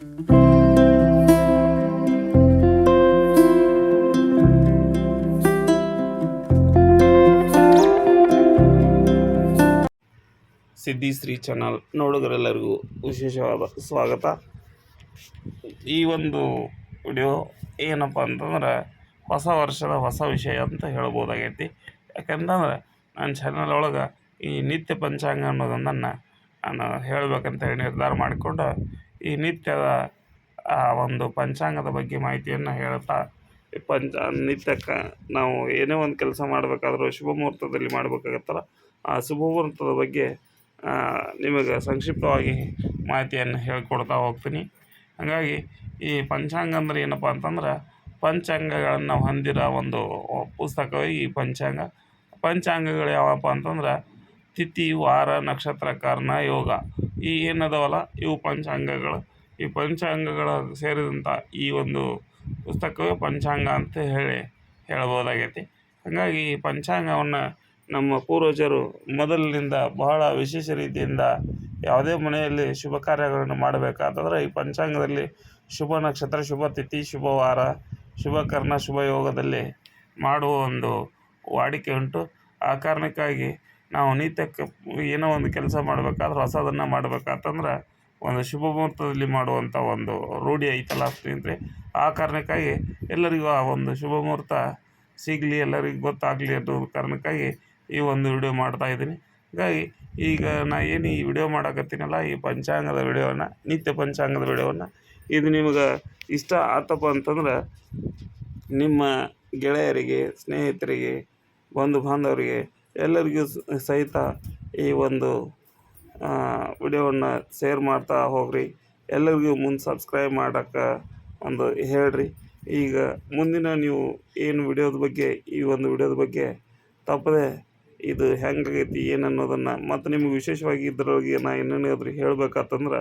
ಸಿದ್ಧಿಶ್ರೀ channel ನೋಡುಗರೆಲ್ಲರಿಗೂ ವಿಶೇಷವಾದ ಸ್ವಾಗತ. ಈ ಒಂದು ವಿಡಿಯೋ ಏನಪ್ಪ ಅಂತಂದ್ರೆ ಹೊಸ ವರ್ಷದ ಹೊಸ ವಿಷಯ ಅಂತ ಹೇಳ್ಬೋದಾಗೈತಿ. ಯಾಕಂತಂದ್ರೆ ನನ್ನ ಚಾನಲ್ ಒಳಗೆ ಈ ನಿತ್ಯ ಪಂಚಾಂಗ ಅನ್ನೋದೊಂದನ್ನು ನಾನು ಹೇಳಬೇಕಂತ ಹೇಳಿ ನಿರ್ಧಾರ ಮಾಡಿಕೊಂಡು ಈ ನಿತ್ಯದ, ಆ ಒಂದು ಪಂಚಾಂಗದ ಬಗ್ಗೆ ಮಾಹಿತಿಯನ್ನು ಹೇಳ್ತಾ ಪಂಚ, ನಿತ್ಯಕ್ಕೆ ನಾವು ಏನೇ ಒಂದು ಕೆಲಸ ಮಾಡಬೇಕಾದ್ರೂ ಶುಭ ಮುಹೂರ್ತದಲ್ಲಿ ಮಾಡಬೇಕಾಗತ್ತಲ್ಲ, ಆ ಶುಭ ಮುಹೂರ್ತದ ಬಗ್ಗೆ ನಿಮಗೆ ಸಂಕ್ಷಿಪ್ತವಾಗಿ ಮಾಹಿತಿಯನ್ನು ಹೇಳ್ಕೊಡ್ತಾ ಹೋಗ್ತೀನಿ. ಹಾಗಾಗಿ, ಈ ಪಂಚಾಂಗ ಅಂದ್ರೆ ಏನಪ್ಪ ಅಂತಂದ್ರೆ, ಪಂಚಾಂಗಗಳನ್ನು ಹೊಂದಿರೋ ಒಂದು ಪುಸ್ತಕವೇ ಈ ಪಂಚಾಂಗ. ಪಂಚಾಂಗಗಳು ಯಾವಪ್ಪ ಅಂತಂದ್ರೆ ತಿಥಿ, ವಾರ ನಕ್ಷತ್ರ ಕರ್ಣ ಯೋಗ ಈ ಏನದವಲ್ಲ? ಇವು ಪಂಚಾಂಗಗಳು. ಈ ಪಂಚಾಂಗಗಳ ಸೇರಿದಂಥ ಈ ಒಂದು ಪುಸ್ತಕವೇ ಪಂಚಾಂಗ ಅಂತ ಹೇಳಿ ಹೇಳ್ಬೋದಾಗೈತಿ. ಹಾಗಾಗಿ ಈ ಪಂಚಾಂಗವನ್ನು ನಮ್ಮ ಪೂರ್ವಜರು ಮೊದಲಿನಿಂದ ಬಹಳ ವಿಶೇಷ ರೀತಿಯಿಂದ ಯಾವುದೇ ಮನೆಯಲ್ಲಿ ಶುಭ ಕಾರ್ಯಗಳನ್ನು ಮಾಡಬೇಕಾತಂದ್ರೆ ಈ ಪಂಚಾಂಗದಲ್ಲಿ ಶುಭ ನಕ್ಷತ್ರ, ಶುಭ ತಿಥಿ, ಶುಭ ವಾರ, ಶುಭ ಕರ್ಣ, ಶುಭ ಯೋಗದಲ್ಲಿ ಮಾಡುವ ಒಂದು ವಾಡಿಕೆ ಉಂಟು. ಆ ಕಾರಣಕ್ಕಾಗಿ ನಾವು ನಿತ್ಯಕ್ಕೆ ಏನೋ ಒಂದು ಕೆಲಸ ಮಾಡಬೇಕಾದ್ರೆ ಹೊಸದನ್ನು ಮಾಡಬೇಕಾತಂದ್ರೆ ಒಂದು ಶುಭ ಮುಹೂರ್ತದಲ್ಲಿ ಮಾಡುವಂಥ ಒಂದು ರೂಢಿ ಐತಲ್ಲ ಸ್ನೇಹಿತರೆ. ಆ ಕಾರಣಕ್ಕಾಗಿ ಎಲ್ಲರಿಗೂ ಆ ಒಂದು ಶುಭ ಮುಹೂರ್ತ ಸಿಗಲಿ, ಎಲ್ಲರಿಗೂ ಗೊತ್ತಾಗಲಿ ಅನ್ನೋ ಕಾರಣಕ್ಕಾಗಿ ಈ ಒಂದು ವಿಡಿಯೋ ಮಾಡ್ತಾ ಇದ್ದೀನಿ. ಹಾಗಾಗಿ ಈಗ ನಾ ಏನು ಈ ವಿಡಿಯೋ ಮಾಡಕತ್ತೀನಲ್ಲ, ಈ ಪಂಚಾಂಗದ ವಿಡಿಯೋನ, ನಿತ್ಯ ಪಂಚಾಂಗದ ವಿಡಿಯೋವನ್ನು ಇದು ನಿಮ್ಗೆ ಇಷ್ಟ ಆತಪ್ಪ ಅಂತಂದ್ರೆ ನಿಮ್ಮ ಗೆಳೆಯರಿಗೆ, ಸ್ನೇಹಿತರಿಗೆ, ಬಂಧು ಬಾಂಧವರಿಗೆ ಎಲ್ಲರಿಗೂ ಸಹಿತ ಈ ಒಂದು ವಿಡಿಯೋವನ್ನು ಶೇರ್ ಮಾಡ್ತಾ ಹೋಗ್ರಿ. ಎಲ್ಲರಿಗೂ ಮುಂದೆ ಸಬ್ಸ್ಕ್ರೈಬ್ ಮಾಡೋಕ್ಕೆ ಒಂದು ಹೇಳ್ರಿ. ಈಗ ಮುಂದಿನ ನೀವು ಏನು ವಿಡಿಯೋದ ಬಗ್ಗೆ, ಈ ಒಂದು ವಿಡಿಯೋದ ಬಗ್ಗೆ ತಪ್ಪದೆ ಇದು ಹೆಂಗಾಗೈತಿ ಏನು ಅನ್ನೋದನ್ನು ಮತ್ತು ನಿಮಗೆ ವಿಶೇಷವಾಗಿ ಇದರೊಳಗೆ ನಾ ಇನ್ನೇನಾದರೂ ಹೇಳಬೇಕಾತಂದ್ರೆ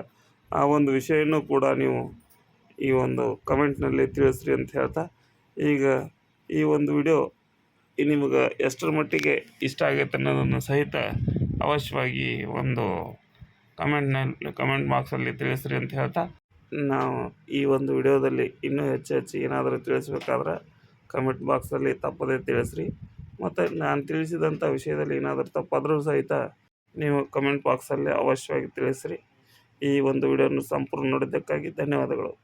ಆ ಒಂದು ವಿಷಯನೂ ಕೂಡ ನೀವು ಈ ಒಂದು ಕಮೆಂಟ್ನಲ್ಲಿ ತಿಳಿಸ್ರಿ ಅಂತ ಹೇಳ್ತಾ, ಈಗ ಈ ಒಂದು ವಿಡಿಯೋ ನಿಮಗೆ ಎಷ್ಟರ ಮಟ್ಟಿಗೆ ಇಷ್ಟ ಆಗೈತೆ ಅನ್ನೋದನ್ನು ಸಹಿತ ಅವಶ್ಯವಾಗಿ ಒಂದು ಕಮೆಂಟ್ನಲ್ಲಿ ಕಮೆಂಟ್ ಬಾಕ್ಸಲ್ಲಿ ತಿಳಿಸ್ರಿ ಅಂತ ಹೇಳ್ತಾ ನಾವು ಈ ಒಂದು ವಿಡಿಯೋದಲ್ಲಿ ಇನ್ನೂ ಹೆಚ್ಚು ಹೆಚ್ಚು ಏನಾದರೂ ತಿಳಿಸ್ಬೇಕಾದ್ರೆ ಕಮೆಂಟ್ ಬಾಕ್ಸಲ್ಲಿ ತಪ್ಪದೇ ತಿಳಿಸ್ರಿ. ಮತ್ತು ನಾನು ತಿಳಿಸಿದಂಥ ವಿಷಯದಲ್ಲಿ ಏನಾದರೂ ತಪ್ಪಾದರೂ ಸಹಿತ ನೀವು ಕಮೆಂಟ್ ಬಾಕ್ಸಲ್ಲಿ ಅವಶ್ಯವಾಗಿ ತಿಳಿಸ್ರಿ. ಈ ಒಂದು ವಿಡಿಯೋನ ಸಂಪೂರ್ಣ ನೋಡಿದ್ದಕ್ಕಾಗಿ ಧನ್ಯವಾದಗಳು.